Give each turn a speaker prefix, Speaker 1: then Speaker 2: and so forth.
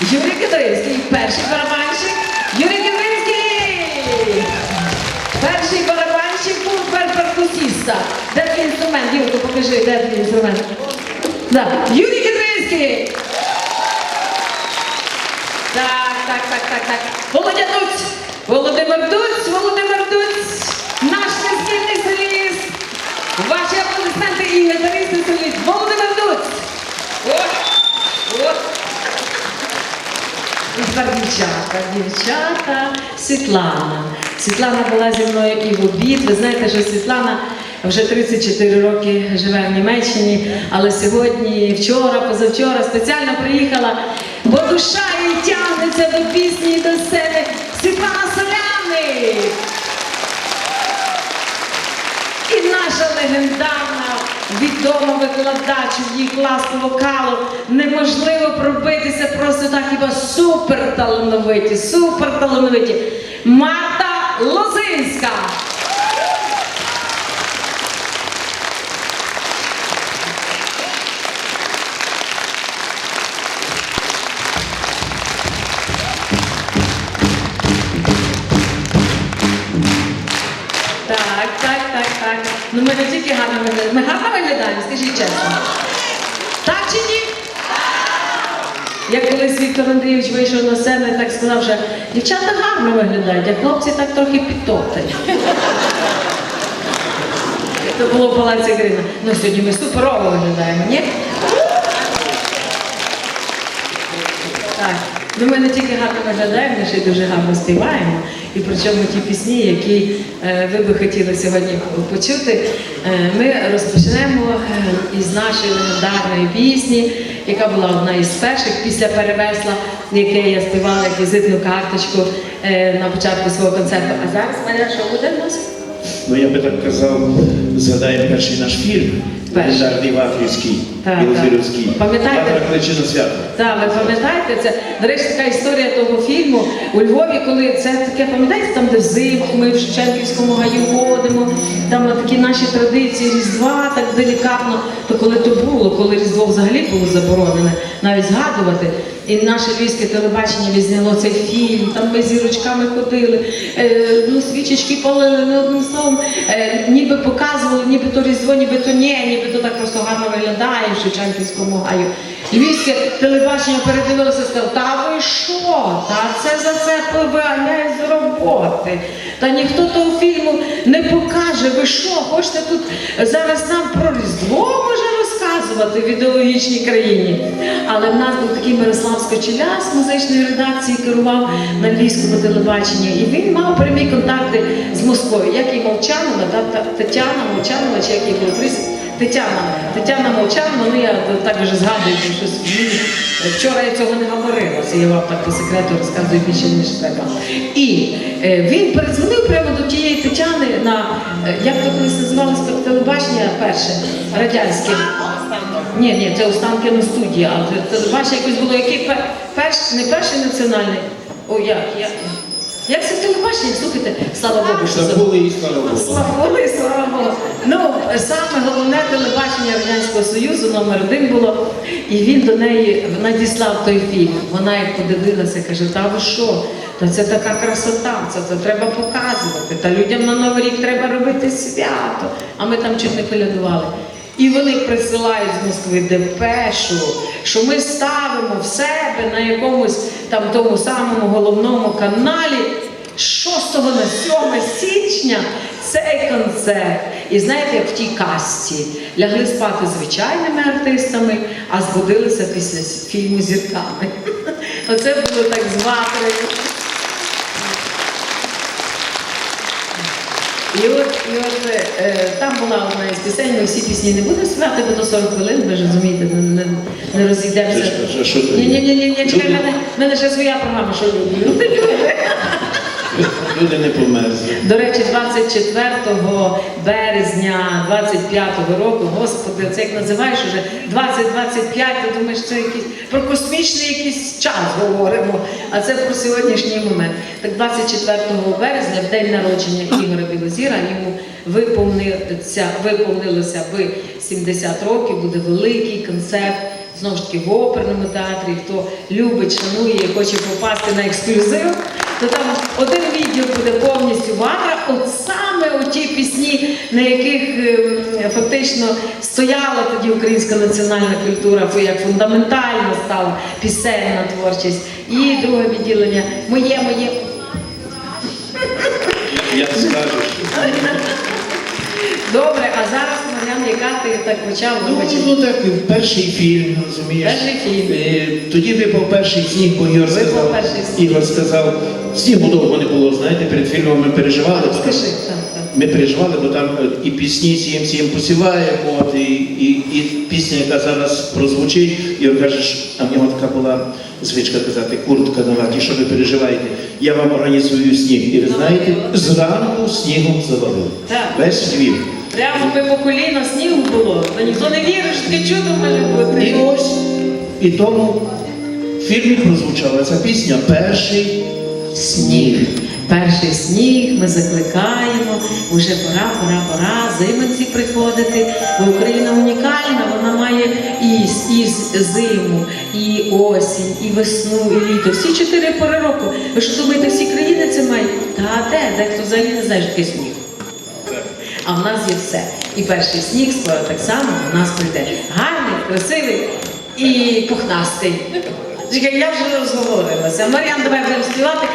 Speaker 1: Юрій Катеринський, перший барабанщик. Юрій Катеринський! Перший барабанщик був перкусіста. Де твій інструмент? Юрко, покажи, де твій інструмент. Да. Юрій Катеринський! Так, так, так, так, так. Володя Дуць! Володимир Дуць, Володимир Дуць, наш незмінний соліст. Ваші аплодисменти і гітаристи соліст. Володимир Дуць. От, от. І тепер дівчата, дівчата, Світлана. Світлана була зі мною і в обід. Ви знаєте, що Світлана вже 34 роки живе в Німеччині, але сьогодні, вчора, позавчора спеціально приїхала, бо душа її тягнеться до пісні і до сцени. Світлана Соляник! І наша легендарна, відома викладач її клас по вокалу. Неможливо так, хіба супер талановиті, супер талановиті. Марта Лозинська. Так, так, так, так. Ну ми не тільки гарно виглядаємо. Ми гарно виглядаємо, скажіть чесно. Так чи ні? Як колись Віктор Андрійович вийшов на сцену так сказав, що дівчата гарно виглядають, а хлопці так трохи підтоптані. Це було в палаці Грина. Ну сьогодні ми суперово виглядаємо, ні? Ну, ми не тільки гарно виглядаємо, ми ще й дуже гарно співаємо. І причому ті пісні, які е, ви би хотіли сьогодні почути, е, ми розпочнемо е, із нашої легендарної пісні, яка була одна із перших після перевесла, яке я співала як візитну карточку на початку свого концерту. А зараз Марія, що буде в нас?
Speaker 2: Ну я би так казав, згадаємо перший наш фільм,
Speaker 1: Перший.
Speaker 2: Вафлівський,
Speaker 1: Так,
Speaker 2: Білозірівський.
Speaker 1: так. Пам'ятаєте?
Speaker 2: Вафля кличе на свято.
Speaker 1: Так, ви пам'ятаєте, це, до речі, така історія того фільму у Львові, коли це таке, пам'ятаєте, там, де взимку ми в Шевченківському гаю ходимо, там такі наші традиції Різдва, так делікатно, то коли то було, коли Різдво взагалі було заборонене, навіть згадувати. І наше львівське телебачення відзняло цей фільм, там ми зірочками ходили, е, ну, свічечки палили, не одним словом, е, ніби показували, ніби то Різдво, ніби то ні, ніби то так просто гарно виглядає в Шевченківському гаю. Львівське телебачення передивилося і сказало, та ви що? Та це за це повиганяють з роботи. Та ніхто того фільму не покаже. Ви що, хочете тут зараз нам про Різдво може розказувати в ідеологічній країні? Але в нас був такий Мирослав Скочеля з музичної редакції, керував на львівському телебаченні, і він мав прямі контакти з Москвою, як і Молчанова, Тетяна Молчанова, чи як її було? Тетяна, Тетяна Молчанова, ну я так вже згадую, що щось мені вчора я цього не говорила, це я вам так по секрету розказую більше, ніж треба. І е, він передзвонив прямо до тієї Тетяни на, е, як то колись називалось телебачення перше, радянське. Ні, ні, це Останкіна студія, а це телебачення якось було, який пер, перш, не перший національний. О, як, як, як це телебачення? Слухайте, слава Богу, що. Забули
Speaker 2: і слава Богу.
Speaker 1: Слава і слава Богу. Ну, саме головне телебачення Радянського Союзу номер один було, і він до неї надіслав той фільм. Вона як подивилася, каже, та ви що? Та це така красота, це, це треба показувати. Та людям на Новий рік треба робити свято. А ми там чуть не колядували. І вони присилають з Москви депешу, що ми ставимо в себе на якомусь там тому самому головному каналі 6 на 7 січня цей концерт. І знаєте, як в тій касті лягли спати звичайними артистами, а збудилися після фільму зірками. Оце було так з І от, і от е, там була одна із пісень, ми всі пісні не будемо співати, бо то 40 хвилин, ви ж розумієте, не, не, не розійдемося. Ні, ні, ні, ні, чекай, в мене, в мене ще своя програма, що люблю.
Speaker 2: Люди не померзли.
Speaker 1: До речі, 24 березня 25-го року, господи, це як називаєш уже 2025, ти думаєш, це якийсь про космічний якийсь час говоримо, а це про сьогоднішній момент. Так 24 березня, в день народження Ігоря Білозіра, йому виповниться, виповнилося би 70 років, буде великий концерт знову ж таки в оперному театрі, хто любить, шанує і хоче попасти на ексклюзив, то там один відділ буде повністю ватра, от саме оті пісні, на яких ем, фактично стояла тоді українська національна культура, як фундаментально стала пісенна творчість. І друге відділення моє, моє.
Speaker 2: Як скажеш.
Speaker 1: Добре, а зараз, Мар'ян, яка ти так почав
Speaker 2: Ну,
Speaker 1: вибачити?
Speaker 2: ну так, перший фільм, розумієш.
Speaker 1: Перший фільм.
Speaker 2: Е, Тоді випав перший сніг, бо Ігор сказав,
Speaker 1: перший сніг.
Speaker 2: Ігор сказав, снігу довго не було, знаєте, перед фільмом ми переживали. бо
Speaker 1: Скажи, так, так.
Speaker 2: Ми переживали, бо там е, і пісні сієм сієм посіває, от, і, і, і пісня, яка зараз прозвучить, і він каже, що- а в нього така була звичка казати, куртка нова, ті, що ви переживаєте, я вам організую сніг. І ви знаєте, зранку снігом завалив.
Speaker 1: Так.
Speaker 2: Весь Львів.
Speaker 1: Прямо би по коліна снігу було, та ніхто не вірить, що таке чудо може бути.
Speaker 2: І ось, і тому в фільмі прозвучала ця пісня Перший сніг.
Speaker 1: Перший сніг ми закликаємо, уже пора, пора, пора, зиманці приходити. Бо Україна унікальна, вона має і, і зиму, і осінь, і весну, і літо. Всі чотири пори року. Ви що думаєте, всі країни це мають? Та де? Дехто взагалі не знає, що таке сніг. А в нас є все. І перший сніг скоро так само у нас прийде. Гарний, красивий і пухнастий. Я вже розговорилася. Мар'ян, давай будемо співати.